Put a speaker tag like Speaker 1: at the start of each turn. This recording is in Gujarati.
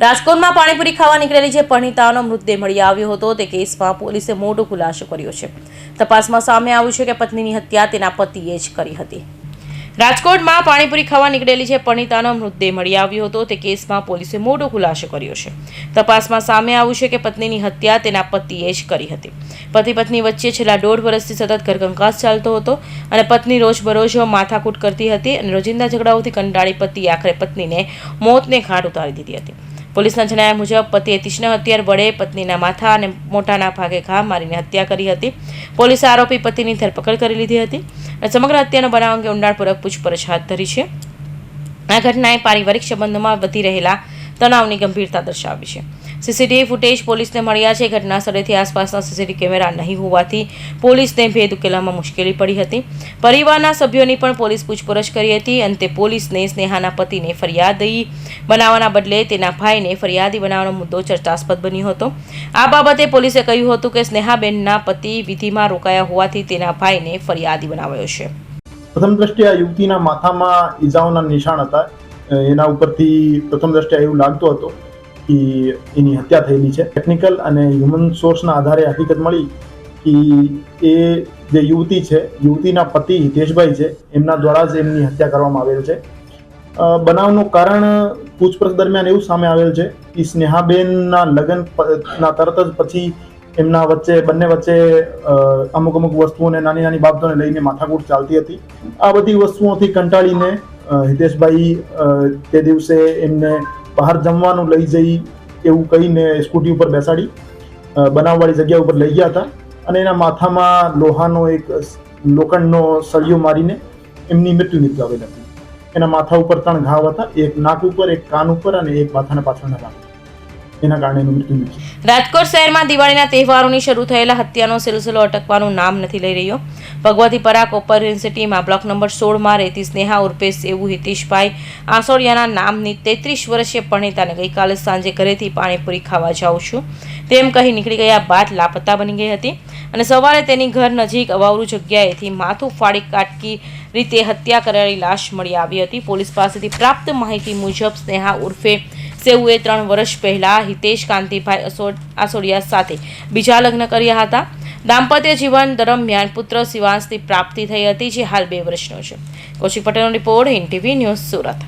Speaker 1: રાજકોટમાં પાણીપુરી ખાવા નીકળેલી જે પરિણીતાનો મૃતદેહ મળી આવ્યો હતો, તે કેસમાં પોલીસે મોટો ખુલાસો કર્યો છે. તપાસમાં સામે આવ્યું છે કે પત્નીની હત્યા તેના પતિએ જ કરી હતી. રાજકોટમાં પાણીપુરી ખાવા નીકળેલી જે પરિણીતાનો મૃતદેહ મળી આવ્યો હતો, તે કેસમાં પોલીસે મોટો ખુલાસો કર્યો છે. તપાસમાં સામે આવ્યું છે કે પત્નીની હત્યા તેના પતિએ જ કરી હતી. પતિ પત્ની વચ્ચે છેલ્લા દોઢ વર્ષથી સતત ઘરકંકાસ ચાલતો હતો અને પત્ની રોજબરોજ માથાકૂટ કરતી હતી અને રોજિંદા ઝઘડાઓથી કંટાળી પતિ આખરે પત્નીને મોતને ઘાટ ઉતારી દીધી હતી. પોલીસના જણાવ્યા મુજબ પતિએ તીક્ષ્ણ હથિયાર વડે પત્નીના માથા અને મોટાના ભાગે ઘા મારીને હત્યા કરી હતી. પોલીસે આરોપી પતિની ધરપકડ કરી લીધી હતી અને સમગ્ર હત્યાનો બનાવ અંગે ઊંડાણપૂર્વક પૂછપરછ હાથ ધરી છે. આ ઘટનાએ પારિવારિક સંબંધોમાં વધી રહેલા તણાવની ગંભીરતા દર્શાવી છે. સીસીટીવી ફૂટેજ પોલીસને મળ્યા છે. ઘટના સ્થળેથી આસપાસના સીસીટીવી કેમેરા નહીં હોવાથી પોલીસને ભેદ ઉકેલવામાં મુશ્કેલી પડી હતી. પરિવારના સભ્યોની પણ પોલીસ પૂછપરછ કરી હતી. અંતે પોલીસને સ્નેહાના પતિને ફરિયાદી બનાવવાના બદલે તેના ભાઈને ફરિયાદી બનાવવાનો મુદ્દો ચર્ચાસ્પદ બન્યો હતો. આ બાબતે પોલીસે કહ્યું હતું કે સ્નેહાબેનના પતિ વિધિમાં રોકાયા હોવાથી તેના ભાઈને ફરિયાદી બનાવાયો છે.
Speaker 2: પ્રથમ દ્રષ્ટિએ આ યુવતીના માથામાં ઈજાઓના નિશાન હતા. એના ઉપરથી પ્રથમ દ્રષ્ટિએ એવું લાગતું હતું કે એની હત્યા થયેલી છે. ટેકનિકલ અને હ્યુમન સોર્સના આધારે હકીકત મળી કે એ જે યુવતી છે, યુવતીના પતિ હિતેશભાઈ છે, એમના દ્વારા જ એમની હત્યા કરવામાં આવેલ છે. બનાવનું કારણ પૂછપરછ દરમિયાન એવું સામે આવેલ છે કે સ્નેહાબેનના લગ્ન ના તરત જ પછી એમના વચ્ચે, બંને વચ્ચે અમુક અમુક વસ્તુઓને નાની નાની બાબતોને લઈને માથાકૂટ ચાલતી હતી. આ બધી વસ્તુઓથી કંટાળીને હિતેશભાઈ તે દિવસે એમને બહાર જમવાનું લઈ જઈ એવું કહીને સ્કૂટી ઉપર બેસાડી બનાવવાળી જગ્યા ઉપર લઈ ગયા હતા. અને એના માથામાં લોહાનો એક લોખંડનો સળિયો મારીને એમની મૃત્યુ નિપજાવેલ હતી. એના માથા ઉપર ત્રણ ઘાવ હતા, એક નાક ઉપર, એક કાન ઉપર અને એક માથાના પાછળના ભાગ એના કારણે મૃત્યુ નિપજ્યું.
Speaker 1: રાજકોટ શહેરમાં દિવાળીના તહેવારોની શરૂ થયેલા હત્યાનો સિલસિલો અટકવાનું નામ નથી લઈ રહ્યો. ભગવતી પરા કોપર યુનિવર્સિટીમાં બ્લોક નંબર સોળમાં રહેતી સ્નેહા ઉર્ફે એવું હિતેશભાઈ આસોડિયાના નામની તેત્રીસ વર્ષીય પરણિતાને ગઈકાલે સાંજે ઘરેથી પાણીપુરી ખાવા જાઉં છું. તેમ કહી નીકળી ગયા બાદ લાપતા બની ગઈ હતી અને સવારે તેની ઘર નજીક અવાવરું જગ્યાએથી માથું ફાડી કાટકી રીતે હત્યા કરેલી લાશ મળી આવી હતી. પોલીસ પાસેથી પ્રાપ્ત માહિતી મુજબ સ્નેહા ઉર્ફે સેવુએ ત્રણ વર્ષ પહેલાં હિતેશ કાંતિભાઈ આસોડિયા સાથે બીજા લગ્ન કર્યા હતા. દાંપત્ય જીવન દરમિયાન પુત્ર શિવાંશની પ્રાપ્તિ થઈ હતી, જે હાલ બે વર્ષનો છે. કૌશિક પટેલનો report Hind TV news Surat.